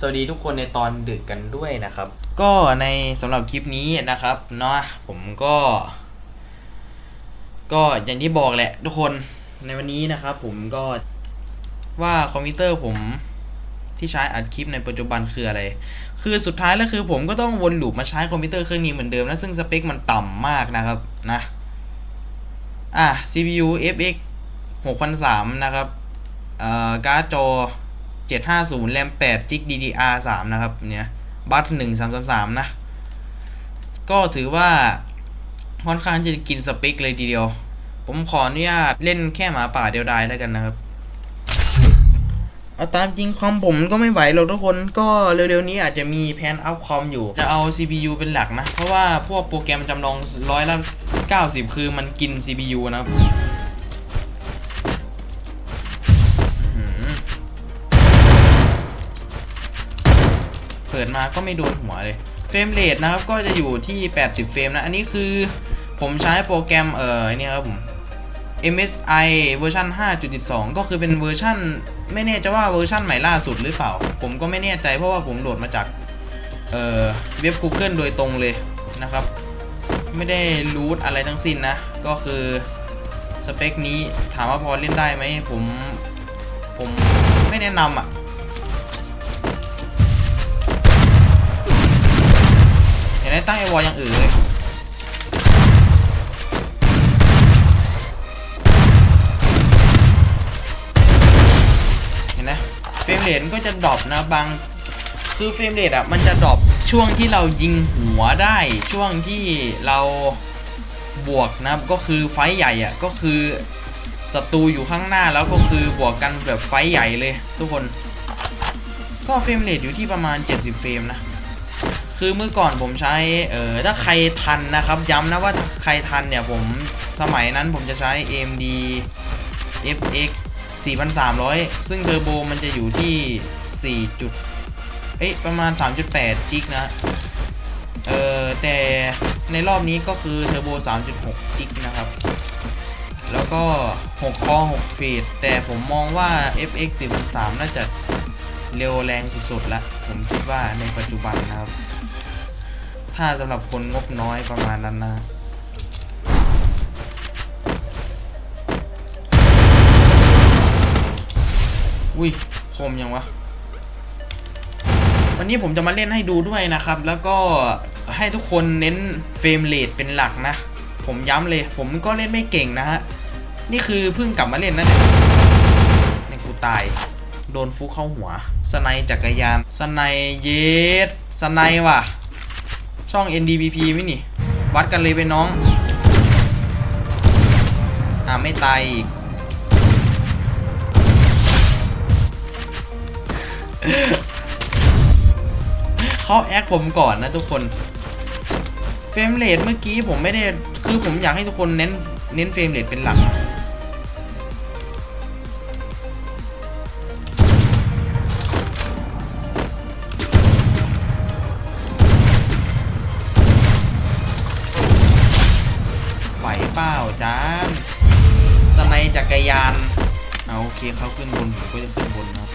สวัสดีทุกคนในตอนดึกกันด้วยนะครับ ก็ในสำหรับคลิปนี้นะครับเนาะผมก็ ก็อย่างที่บอกแหละทุกคนในวันนี้นะครับ ผมก็ว่าคอมพิวเตอร์ผมที่ใช้อัดคลิปในปัจจุบันคืออะไร คือสุดท้ายแล้วคือผมก็ต้องวนลูปมาใช้คอมพิวเตอร์เครื่องนี้เหมือนเดิมนะซึ่งสเปคมันต่ำมากนะครับนะ อะ CPU FX 6003 นะครับ เอ่อ การ์ดจอ 750 แรม8 g b DDR3 นะครับ เนี่ย บัต1333นะ ก็ถือว่า ค่อนข้างจะกินสเปคเลยทีเดียว ผมขออนุญาตเล่นแค่หมาป่าเดียวดายแล้วกันนะครับ เอาตามจริงคอมผมก็ไม่ไหวหรอกทุกคนก็เร็วๆนี้อาจจะมีแพนอัพคอมอยู่ จะเอา CPU เป็นหลักนะ เพราะว่าพวกโปรแกรมจำลองร้อยละ90 คือมันกิน CPU นะครับ ปิดมาก็ไม่โดนหัวเลย เฟรมเรทนะครับก็จะอยู่ที่ 80 เฟรมนะ อันนี้คือผมใช้โปรแกรมเอ่อเนี่ยครับผม MSI เวอร์ชัน5.12 ก็คือเป็นเวอร์ชันไม่แน่ใจว่าเวอร์ชันใหม่ล่าสุดหรือเปล่า ผมก็ไม่แน่ใจเพราะว่าผมโหลดมาจากเอ่อเว็บ Google โดยตรงเลยนะครับ ไม่ได้รูทอะไรทั้งสิ้นนะ ก็คือสเปคนี้ถามว่าพอเล่นได้ไหมผม ผมไม่แนะนำอะ ตั้งไอวอลอย่างอื่นเลยเห็นไหมเฟรมเรทก็จะดรอปนะบางคือเฟรมเรทอะมันจะดรอปช่วงที่เรายิงหัวได้ ช่วงที่เราบวกนะครับก็คือไฟใหญ่อะก็คือศัตรูอยู่ข้างหน้าแล้วก็คือบวกกันแบบไฟใหญ่เลย ทุกคน ก็เฟรมเรทอยู่ที่ประมาณ 70 เฟรมนะ คือเมื่อก่อนผมใช้เออถ้าใครทันนะครับย้ำนะว่าใครทันเนี่ยผมสมัยนั้นผมจะใช้ AMD FX 4,300 ซึ่งเทอร์โบมันจะอยู่ที่ 4 จุด เอ้ยประมาณ 3.8 จิกนะ เออแต่ในรอบนี้ก็คือเทอร์โบ 3.6 จิกนะครับ แล้วก็ 6 คอ 6 ฟีด แต่ผมมองว่า FX 4,300น่าจะเร็วแรงสุดๆละผมคิดว่าในปัจจุบันนะครับ ถ้าสำหรับคนงบน้อยประมาณนั้นนะอุ้ยคมยังวะ วันนี้ผมจะมาเล่นให้ดูด้วยนะครับ แล้วก็ให้ทุกคนเน้นเฟรมเรทเป็นหลักนะ ผมย้ำเลย ผมก็เล่นไม่เก่งนะฮะ นี่คือเพิ่งกลับมาเล่นนะเนี่ยในกูตาย โดนฟุกเข้าหัว สไนจักรยาน สไนเยสสไนว่ะ ช่อง NDPP มินี่ วัดกันเลยเป็นน้อง อ่าไม่ตายอีก เขาแอคผมก่อนนะทุกคนเฟรมเรทเมื่อกี้ผมไม่ได้ คือผมอยากให้ทุกคนเน้น เน้นเฟรมเรทเป็นหลัก จักรยานเอาโอเคเขาขึ้นบนผมก็จะขึ้นบนนะครับ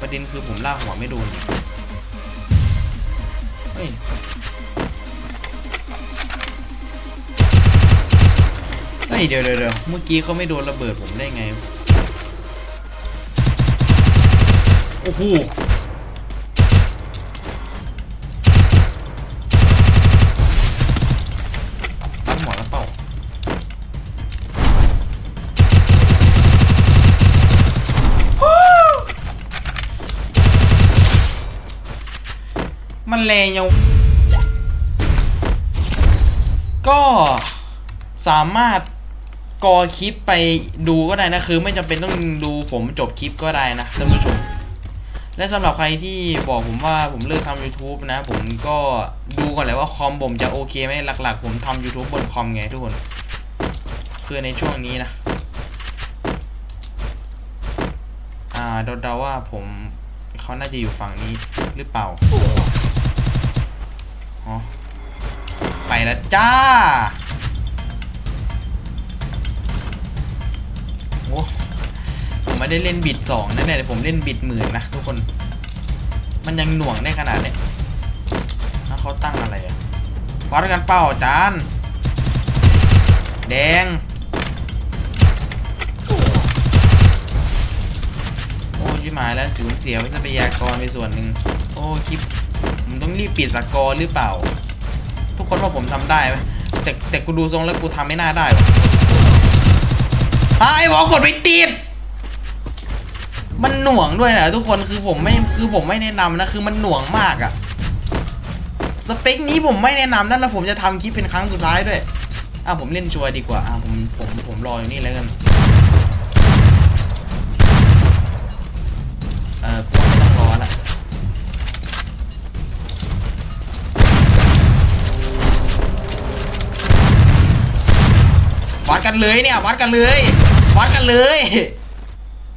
ประเด็นคือผมลากหัวไม่โดนเฮ้ยเฮ้ยเดี๋ยวเดี๋ยวเดี๋ยวเมื่อกี้เขาไม่โดนระเบิดผมได้ไง โอ้โห มันแรงยังก็สามารถกอคลิปไปดูก็ได้นะ คือไม่จำเป็นต้องดูผมจบคลิปก็ได้นะท่านผู้ชม และสำหรับใครที่บอกผมว่าผมเลิกทำ YouTube นะ ผมก็ดูก่อนเลยว่าคอมผมจะโอเคไหมหลัก ๆ ผมทำ YouTube บนคอมไงทุกคน คือในช่วงนี้นะ อ่าเดาๆว่าผมเขาน่าจะอยู่ฝั่งนี้หรือเปล่า อ๋อ ไปแล้วจ้าไม่ได้เล่นบิดสองนะเนี่ยผมเล่นบิดหมื่นนะทุกคน มันยังหน่วงได้ขนาดเนี้ยแล้วเขาตั้งอะไรอะวัดกันเป้าจานแดงโอ้ชิบหายแล้วสูญเสียทรัพยากรไปส่วนหนึ่งโอ้คลิป ผมต้องรีบปิดสกอร์หรือเปล่า ทุกคนว่าผมทำได้ไหมแต่แต่กูดูทรงแล้วกูทำไม่น่าได้วะไอ้บอกกดไปติด มันหน่วงด้วยนะทุกคนคือผมไม่คือผมไม่แนะนำนะคือมันหน่วงมากอะสเปคนี้ผมไม่แนะนำนะแล้วผมจะทำคลิปเป็นครั้งสุดท้ายด้วยอะผมเล่นชัวร์ดีกว่าอะผมผมผมรออยู่นี่แล้วกัน วัดกันเลยเนี่ย วัดกันเลย วัดกันเลย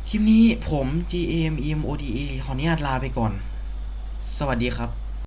คลิปนี้ผม GM EM ODA ขออนุญาตลาไปก่อน สวัสดีครับ